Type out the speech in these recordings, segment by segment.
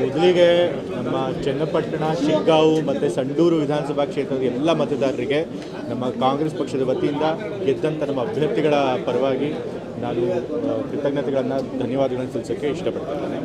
ಮೊದಲಿಗೆ ನಮ್ಮ ಚನ್ನಪಟ್ಟಣ, ಶಿಗ್ಗಾಂವ್ ಮತ್ತು ಸಂಡೂರು ವಿಧಾನಸಭಾ ಕ್ಷೇತ್ರದ ಎಲ್ಲ ಮತದಾರರಿಗೆ ನಮ್ಮ ಕಾಂಗ್ರೆಸ್ ಪಕ್ಷದ ವತಿಯಿಂದ ಗೆದ್ದಂಥ ನಮ್ಮ ಅಭ್ಯರ್ಥಿಗಳ ಪರವಾಗಿ ನಾನು ಕೃತಜ್ಞತೆಗಳನ್ನು, ಧನ್ಯವಾದಗಳನ್ನು ಸಲ್ಲಿಸೋಕ್ಕೆ ಇಷ್ಟಪಡ್ತಿದ್ದೇನೆ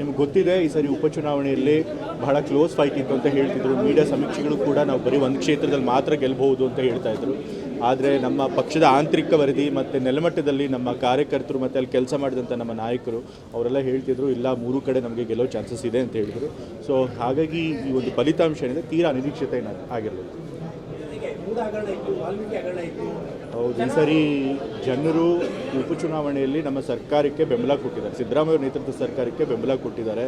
ನಿಮ್ಗೆ ಗೊತ್ತಿದೆ, ಈ ಸರಿ ಉಪಚುನಾವಣೆಯಲ್ಲಿ ಬಹಳ ಕ್ಲೋಸ್ ಫೈಟ್ ಇತ್ತು ಅಂತ ಹೇಳ್ತಿದ್ರು. ಮೀಡಿಯಾ ಸಮೀಕ್ಷೆಗಳು ಕೂಡ ನಾವು ಬರೀ ಒಂದು ಕ್ಷೇತ್ರದಲ್ಲಿ ಮಾತ್ರ ಗೆಲ್ಲಬಹುದು ಅಂತ ಹೇಳ್ತಾ ಇದ್ರು. ಆದರೆ ನಮ್ಮ ಪಕ್ಷದ ಆಂತರಿಕ ವರದಿ ಮತ್ತು ನೆಲಮಟ್ಟದಲ್ಲಿ ನಮ್ಮ ಕಾರ್ಯಕರ್ತರು ಮತ್ತು ಅಲ್ಲಿ ಕೆಲಸ ಮಾಡಿದಂಥ ನಮ್ಮ ನಾಯಕರು, ಅವರೆಲ್ಲ ಹೇಳ್ತಿದ್ರು, ಇಲ್ಲ, ಮೂರು ಕಡೆ ನಮಗೆ ಗೆಲ್ಲೋ ಚಾನ್ಸಸ್ ಇದೆ ಅಂತ ಹೇಳಿದರು. ಸೊ ಹಾಗಾಗಿ ಈ ಒಂದು ಫಲಿತಾಂಶ ಏನಿದೆ, ತೀರಾ ಅನಿರೀಕ್ಷತೆ ಆಗಿರಲಿಲ್ಲ ಹೌದು, ಈ ಸರಿ ಜನರು ಉಪಚುನಾವಣೆಯಲ್ಲಿ ನಮ್ಮ ಸರ್ಕಾರಕ್ಕೆ ಬೆಂಬಲ ಕೊಟ್ಟಿದ್ದಾರೆ. ಸಿದ್ದರಾಮಯ್ಯ ನೇತೃತ್ವದ ಸರ್ಕಾರಕ್ಕೆ ಬೆಂಬಲ ಕೊಟ್ಟಿದ್ದಾರೆ.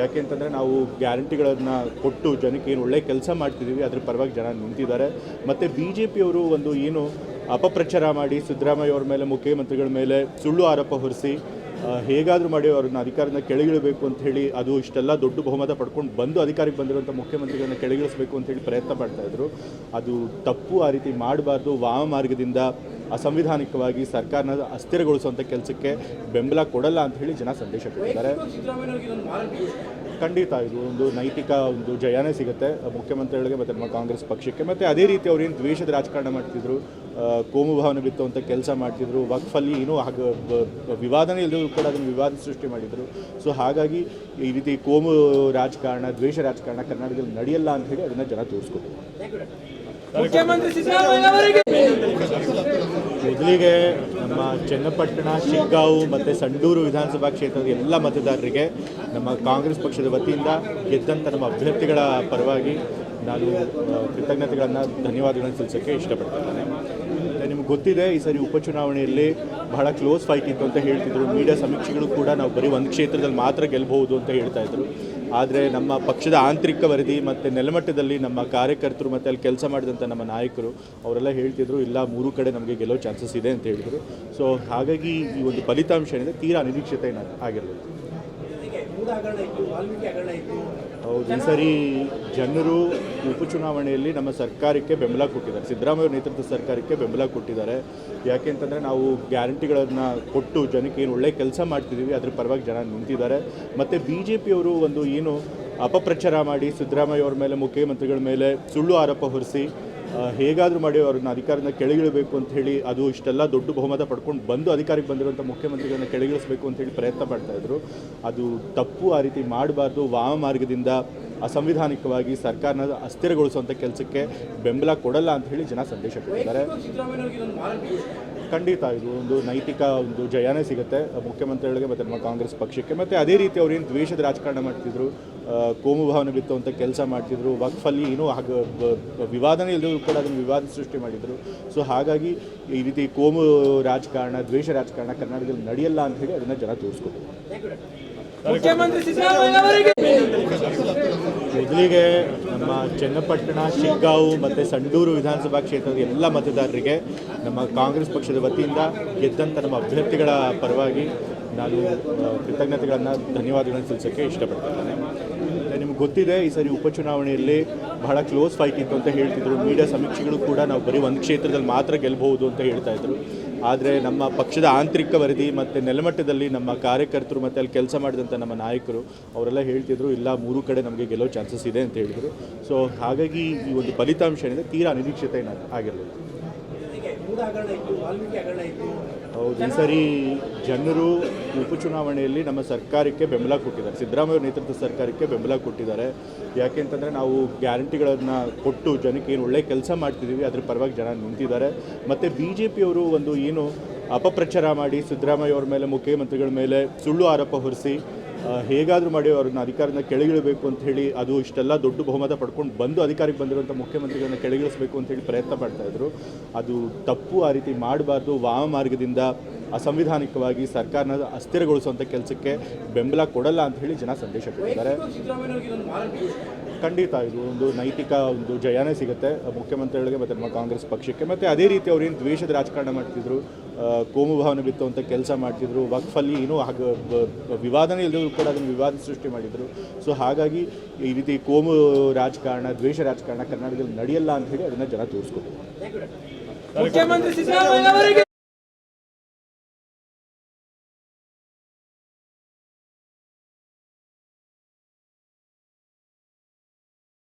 ಯಾಕೆಂತಂದರೆ ನಾವು ಗ್ಯಾರಂಟಿಗಳನ್ನು ಕೊಟ್ಟು ಜನಕ್ಕೆ ಏನು ಒಳ್ಳೆ ಕೆಲಸ ಮಾಡ್ತಿದ್ದೀವಿ ಅದ್ರ ಪರವಾಗಿ ಜನ ನಿಂತಿದ್ದಾರೆ. ಮತ್ತು ಬಿ ಜೆ ಪಿಯವರು ಒಂದು ಏನು ಅಪಪ್ರಚಾರ ಮಾಡಿ ಸಿದ್ದರಾಮಯ್ಯ ಅವ್ರ ಮೇಲೆ, ಮುಖ್ಯಮಂತ್ರಿಗಳ ಮೇಲೆ ಸುಳ್ಳು ಆರೋಪ ಹೊರಿಸಿ ಹೇಗಾದರೂ ಮಾಡಿ ಅವ್ರನ್ನ ಅಧಿಕಾರದಿಂದ ಕೆಳಗಿಳಬೇಕು ಅಂತ ಹೇಳಿ ಅದು ಇಷ್ಟೆಲ್ಲ ದೊಡ್ಡ ಬಹುಮತ ಪಡ್ಕೊಂಡು ಬಂದು ಅಧಿಕಾರಕ್ಕೆ ಬಂದಿರುವಂಥ ಮುಖ್ಯಮಂತ್ರಿಗಳನ್ನ ಕೆಳಗಿಳಿಸಬೇಕು ಅಂತ ಹೇಳಿ ಪ್ರಯತ್ನ ಮಾಡ್ತಾ ಇದ್ರು. ಅದು ತಪ್ಪು ಆ ರೀತಿ ಮಾಡಬಾರ್ದು. ವಾಮ ಮಾರ್ಗದಿಂದ ಅಸಂವಿಧಾನಿಕವಾಗಿ ಸರ್ಕಾರನ ಅಸ್ಥಿರಗೊಳಿಸುವಂಥ ಕೆಲಸಕ್ಕೆ ಬೆಂಬಲ ಕೊಡಲ್ಲ ಅಂತ ಹೇಳಿ ಜನ ಸಂದೇಶ ಕೊಟ್ಟಿದ್ದಾರೆ. ಖಂಡಿತ ಇದು ಒಂದು ನೈತಿಕ ಒಂದು ಜಯನೇ ಸಿಗುತ್ತೆ. ಮುಖ್ಯಮಂತ್ರಿಗಳಿಗೆ ಮತ್ತು ನಮ್ಮ ಕಾಂಗ್ರೆಸ್ ಪಕ್ಷಕ್ಕೆ. ಮತ್ತು ಅದೇ ರೀತಿ ಅವ್ರೇನು ದ್ವೇಷದ ರಾಜಕಾರಣ ಮಾಡ್ತಿದ್ರು ಕೋಮು ಭಾವನೆ ಬಿತ್ತುವಂಥ ಕೆಲಸ ಮಾಡ್ತಿದ್ರು, ವಕ್ಫಲ್ಲಿ ಏನೂ ಆಗ ವಿವಾದನೇ ಇಲ್ಲದರೂ ಕೂಡ ಅದನ್ನು ವಿವಾದ ಸೃಷ್ಟಿ ಮಾಡಿದರು. ಸೊ ಹಾಗಾಗಿ ಈ ರೀತಿ ಕೋಮು ರಾಜಕಾರಣ, ದ್ವೇಷ ರಾಜಕಾರಣ ಕರ್ನಾಟಕದಲ್ಲಿ ನಡೆಯಲ್ಲ ಅಂತ ಹೇಳಿ ಅದನ್ನು ಜನ ತೋರಿಸ್ಕೊಟ್ಟಿದ್ದಾರೆ. ಮುಖ್ಯಮಂತ್ರಿ ಮೊದಲಿಗೆ ನಮ್ಮ ಚನ್ನಪಟ್ಟಣ, ಶಿಗ್ಗಾವು ಮತ್ತು ಸಂಡೂರು ವಿಧಾನಸಭಾ ಕ್ಷೇತ್ರದ ಎಲ್ಲ ಮತದಾರರಿಗೆ ನಮ್ಮ ಕಾಂಗ್ರೆಸ್ ಪಕ್ಷದ ವತಿಯಿಂದ ಗೆದ್ದಂಥ ನಮ್ಮ ಅಭ್ಯರ್ಥಿಗಳ ಪರವಾಗಿ ನಾನು ಕೃತಜ್ಞತೆಗಳನ್ನು, ಧನ್ಯವಾದಗಳನ್ನು ಸಲ್ಲಿಸೋಕ್ಕೆ ಇಷ್ಟಪಡ್ತೇನೆ. ಮತ್ತು ನಿಮ್ಗೆ ಗೊತ್ತಿದೆ, ಈ ಸರಿ ಉಪಚುನಾವಣೆಯಲ್ಲಿ ಬಹಳ ಕ್ಲೋಸ್ ಫೈಟ್ ಇತ್ತು ಅಂತ ಹೇಳ್ತಿದ್ರು. ಮೀಡಿಯಾ ಸಮೀಕ್ಷೆಗಳು ಕೂಡ ನಾವು ಬರೀ ಒಂದು ಕ್ಷೇತ್ರದಲ್ಲಿ ಮಾತ್ರ ಗೆಲ್ಲಬಹುದು ಅಂತ ಹೇಳ್ತಾ ಇದ್ರು. ಆದರೆ ನಮ್ಮ ಪಕ್ಷದ ಆಂತರಿಕ ವರದಿ ಮತ್ತು ನೆಲಮಟ್ಟದಲ್ಲಿ ನಮ್ಮ ಕಾರ್ಯಕರ್ತರು ಮತ್ತು ಅಲ್ಲಿ ಕೆಲಸ ಮಾಡಿದಂಥ ನಮ್ಮ ನಾಯಕರು, ಅವರೆಲ್ಲ ಹೇಳ್ತಿದ್ರು, ಇಲ್ಲ, ಮೂರು ಕಡೆ ನಮಗೆ ಗೆಲ್ಲೋ ಚಾನ್ಸಸ್ ಇದೆ ಅಂತ ಹೇಳಿದರು. ಸೊ ಹಾಗಾಗಿ ಈ ಒಂದು ಫಲಿತಾಂಶ ಏನಿದೆ, ತೀರಾ ಅನಿರೀಕ್ಷತೆ ಆಗಿರಲಿಲ್ಲ ಹೌದು, ಈ ಸರಿ ಜನರು ಉಪಚುನಾವಣೆಯಲ್ಲಿ ನಮ್ಮ ಸರ್ಕಾರಕ್ಕೆ ಬೆಂಬಲ ಕೊಟ್ಟಿದ್ದಾರೆ. ಸಿದ್ದರಾಮಯ್ಯ ನೇತೃತ್ವದ ಸರ್ಕಾರಕ್ಕೆ ಬೆಂಬಲ ಕೊಟ್ಟಿದ್ದಾರೆ. ಯಾಕೆಂತಂದರೆ ನಾವು ಗ್ಯಾರಂಟಿಗಳನ್ನು ಕೊಟ್ಟು ಜನಕ್ಕೆ ಏನು ಒಳ್ಳೆ ಕೆಲಸ ಮಾಡ್ತಿದ್ದೀವಿ ಅದ್ರ ಪರವಾಗಿ ಜನ ನಿಂತಿದ್ದಾರೆ. ಮತ್ತು ಬಿ ಜೆ ಪಿಯವರು ಒಂದು ಏನು ಅಪಪ್ರಚಾರ ಮಾಡಿ ಸಿದ್ದರಾಮಯ್ಯ ಅವ್ರ ಮೇಲೆ, ಮುಖ್ಯಮಂತ್ರಿಗಳ ಮೇಲೆ ಸುಳ್ಳು ಆರೋಪ ಹೊರಿಸಿ ಹೇಗಾದರೂ ಮಾಡಿ ಅವ್ರನ್ನ ಅಧಿಕಾರದಿಂದ ಕೆಳಗಿಳಬೇಕು ಅಂತ ಹೇಳಿ ಅದು ಇಷ್ಟೆಲ್ಲ ದೊಡ್ಡ ಬಹುಮತ ಪಡ್ಕೊಂಡು ಬಂದು ಅಧಿಕಾರಕ್ಕೆ ಬಂದಿರುವಂಥ ಮುಖ್ಯಮಂತ್ರಿಗಳನ್ನ ಕೆಳಗಿಳಿಸಬೇಕು ಅಂತ ಹೇಳಿ ಪ್ರಯತ್ನ ಪಡ್ತಾ ಇದ್ರು. ಅದು ತಪ್ಪು ಆ ರೀತಿ ಮಾಡಬಾರ್ದು. ವಾಮ ಮಾರ್ಗದಿಂದ ಅಸಂವಿಧಾನಿಕವಾಗಿ ಸರ್ಕಾರನ ಅಸ್ಥಿರಗೊಳಿಸುವಂಥ ಕೆಲಸಕ್ಕೆ ಬೆಂಬಲ ಕೊಡಲ್ಲ ಅಂತ ಹೇಳಿ ಜನ ಸಂದೇಶ ಕೊಟ್ಟಿದ್ದಾರೆ. ಖಂಡಿತ ಇದು ಒಂದು ನೈತಿಕ ಒಂದು ಜಯನೇ ಸಿಗುತ್ತೆ ಮುಖ್ಯಮಂತ್ರಿಗಳಿಗೆ ಮತ್ತು ನಮ್ಮ ಕಾಂಗ್ರೆಸ್ ಪಕ್ಷಕ್ಕೆ. ಮತ್ತು ಅದೇ ರೀತಿ ಅವ್ರೇನು ದ್ವೇಷದ ರಾಜಕಾರಣ ಮಾಡ್ತಿದ್ರು ಕೋಮು ಭಾವನೆ ಬಿತ್ತುವಂಥ ಕೆಲಸ ಮಾಡ್ತಿದ್ರು. ವಕ್ಫಲ್ಲಿ ಏನೂ ಆಗ ವಿವಾದನೇ ಇಲ್ಲದರೂ ಕೂಡ ಅದನ್ನು ವಿವಾದ ಸೃಷ್ಟಿ ಮಾಡಿದರು. ಸೊ ಹಾಗಾಗಿ ಈ ರೀತಿ ಕೋಮು ರಾಜಕಾರಣ ದ್ವೇಷ ರಾಜಕಾರಣ ಕರ್ನಾಟಕದಲ್ಲಿ ನಡೆಯಲ್ಲ ಅಂತ ಹೇಳಿ ಅದನ್ನು ಜನ ತೋರಿಸ್ಕೊಟ್ಟರು ಮೊದಲಿಗೆ ನಮ್ಮ ಚನ್ನಪಟ್ಟಣ ಶಿಗ್ಗಾವು ಮತ್ತು ಸಂಡೂರು ವಿಧಾನಸಭಾ ಕ್ಷೇತ್ರದ ಎಲ್ಲ ಮತದಾರರಿಗೆ ನಮ್ಮ ಕಾಂಗ್ರೆಸ್ ಪಕ್ಷದ ವತಿಯಿಂದ ಗೆದ್ದಂಥ ನಮ್ಮ ಅಭ್ಯರ್ಥಿಗಳ ಪರವಾಗಿ ನಾನು ಕೃತಜ್ಞತೆಗಳನ್ನು ಧನ್ಯವಾದಗಳನ್ನು ಸಲ್ಲಿಸೋಕ್ಕೆ ಇಷ್ಟಪಡ್ತೇನೆ. ನಿಮ್ಗೆ ಗೊತ್ತಿದೆ, ಈ ಸರಿ ಉಪಚುನಾವಣೆಯಲ್ಲಿ ಬಹಳ ಕ್ಲೋಸ್ ಫೈಟ್ ಇತ್ತು ಅಂತ ಹೇಳ್ತಿದ್ರು. ಮೀಡಿಯಾ ಸಮೀಕ್ಷೆಗಳು ಕೂಡ ನಾವು ಬರೀ ಒಂದು ಕ್ಷೇತ್ರದಲ್ಲಿ ಮಾತ್ರ ಗೆಲ್ಲಬಹುದು ಅಂತ ಹೇಳ್ತಾ ಇದ್ರು. ಆದರೆ ನಮ್ಮ ಪಕ್ಷದ ಆಂತರಿಕ ವರದಿ ಮತ್ತು ನೆಲಮಟ್ಟದಲ್ಲಿ ನಮ್ಮ ಕಾರ್ಯಕರ್ತರು ಮತ್ತು ಅಲ್ಲಿ ಕೆಲಸ ಮಾಡಿದಂಥ ನಮ್ಮ ನಾಯಕರು, ಅವರೆಲ್ಲ ಹೇಳ್ತಿದ್ರು, ಇಲ್ಲ, ಮೂರು ಕಡೆ ನಮಗೆ ಗೆಲ್ಲೋ ಚಾನ್ಸಸ್ ಇದೆ ಅಂತ ಹೇಳಿದರು. ಸೊ ಹಾಗಾಗಿ ಈ ಒಂದು ಫಲಿತಾಂಶ ಏನಿದೆ, ತೀರಾ ಅನಿರೀಕ್ಷತೆ ಆಗಿರಲಿಲ್ಲ ಹೌದು, ಈ ಸರಿ ಜನರು ಉಪಚುನಾವಣೆಯಲ್ಲಿ ನಮ್ಮ ಸರ್ಕಾರಕ್ಕೆ ಬೆಂಬಲ ಕೊಟ್ಟಿದ್ದಾರೆ. ಸಿದ್ದರಾಮಯ್ಯ ನೇತೃತ್ವದ ಸರ್ಕಾರಕ್ಕೆ ಬೆಂಬಲ ಕೊಟ್ಟಿದ್ದಾರೆ. ಯಾಕೆಂತಂದರೆ ನಾವು ಗ್ಯಾರಂಟಿಗಳನ್ನು ಕೊಟ್ಟು ಜನಕ್ಕೆ ಏನು ಒಳ್ಳೆ ಕೆಲಸ ಮಾಡ್ತಿದ್ದೀವಿ, ಅದ್ರ ಪರವಾಗಿ ಜನ ನಿಂತಿದ್ದಾರೆ. ಮತ್ತು ಬಿ ಜೆ ಪಿಯವರು ಒಂದು ಏನು ಅಪಪ್ರಚಾರ ಮಾಡಿ ಸಿದ್ದರಾಮಯ್ಯ ಅವ್ರ ಮೇಲೆ, ಮುಖ್ಯಮಂತ್ರಿಗಳ ಮೇಲೆ ಸುಳ್ಳು ಆರೋಪ ಹೊರಿಸಿ ಹೇಗಾದರೂ ಮಾಡಿ ಅವ್ರನ್ನ ಅಧಿಕಾರದಿಂದ ಕೆಳಗಿಳಬೇಕು ಅಂತ ಹೇಳಿ ಅದು ಇಷ್ಟೆಲ್ಲ ದೊಡ್ಡ ಬಹುಮತ ಪಡ್ಕೊಂಡು ಬಂದು ಅಧಿಕಾರಕ್ಕೆ ಬಂದಿರುವಂಥ ಮುಖ್ಯಮಂತ್ರಿಗಳನ್ನ ಕೆಳಗಿಳಿಸಬೇಕು ಅಂತ ಹೇಳಿ ಪ್ರಯತ್ನ ಮಾಡ್ತಾಯಿದ್ರು ಅದು ತಪ್ಪು ಆ ರೀತಿ ಮಾಡಬಾರ್ದು. ವಾಮ ಮಾರ್ಗದಿಂದ ಅಸಂವಿಧಾನಿಕವಾಗಿ ಸರ್ಕಾರನ ಅಸ್ಥಿರಗೊಳಿಸುವಂಥ ಕೆಲಸಕ್ಕೆ ಬೆಂಬಲ ಕೊಡಲ್ಲ ಅಂತ ಹೇಳಿ ಜನ ಸಂದೇಶ ಕೊಟ್ಟಿದ್ದಾರೆ. ಖಂಡಿತ ಇದು ಒಂದು ನೈತಿಕ ಒಂದು ಜಯನೇ ಸಿಗುತ್ತೆ. ಮುಖ್ಯಮಂತ್ರಿಗಳಿಗೆ ಮತ್ತು ನಮ್ಮ ಕಾಂಗ್ರೆಸ್ ಪಕ್ಷಕ್ಕೆ. ಮತ್ತು ಅದೇ ರೀತಿ ಅವ್ರೇನು ದ್ವೇಷದ ರಾಜಕಾರಣ ಮಾಡ್ತಿದ್ರು ಕೋಮು ಭಾವನೆ ಬಿತ್ತುವಂಥ ಕೆಲಸ ಮಾಡ್ತಿದ್ರು, ವಕ್ಫಲ್ಲಿ ಏನೂ ಬ- ವಿವಾದನೇ ಇಲ್ಲದರೂ ಕೂಡ ಅದನ್ನು ವಿವಾದ ಸೃಷ್ಟಿ ಮಾಡಿದರು. ಸೊ ಹಾಗಾಗಿ ಈ ರೀತಿ ಕೋಮು ರಾಜಕಾರಣ, ದ್ವೇಷ ರಾಜಕಾರಣ ಕರ್ನಾಟಕದಲ್ಲಿ ನಡೆಯಲ್ಲ ಅಂತ ಹೇಳಿ ಅದನ್ನು ಜನ ತೋರಿಸ್ಕೊಟ್ಟಿದ್ದಾರೆ ಮುಖ್ಯಮಂತ್ರಿ